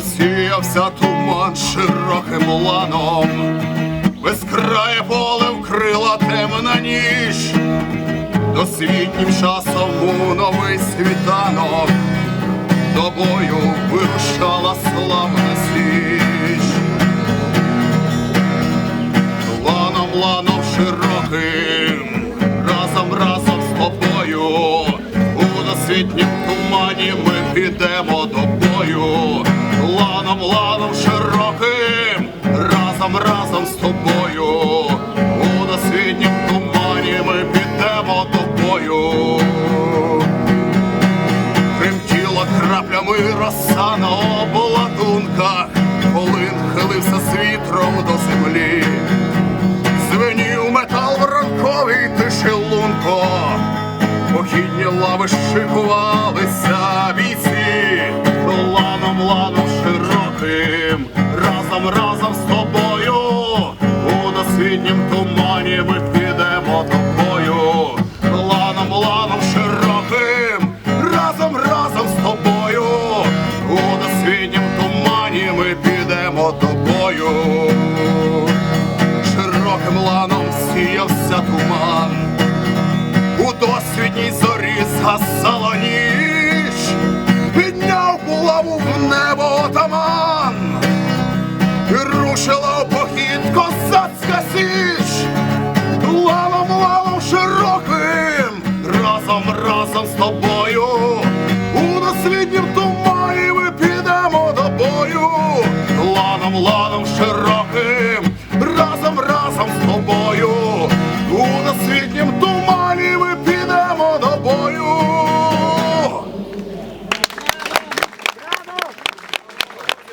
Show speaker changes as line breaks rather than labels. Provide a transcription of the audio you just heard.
Розсіявся туман широким ланом, безкрає поле вкрила темна ніч, досвітнім часом у новий світанок, до бою вирушала славна січ. Ланом, ланом широким, разом, разом з тобою, у досвітнім тумані ми підемо до бою. Ланом, ланом широким, разом, разом з тобою, у досвітнім тумані ми підемо до бою. Тремтіла краплями роса на обладунках, полин хилився з вітром до землі. Звенів метал воронковий тиші лунко, похідні лави шикувалися бійці, ланом, ланом широким, разом, разом з тобою, у досвітнім тумані ми підемо до небо отаман, рушила у похід козацька січ, ланом, ланом широким, разом, разом з тобою, у насліднім тумані ми підемо до бою, ланом, ланом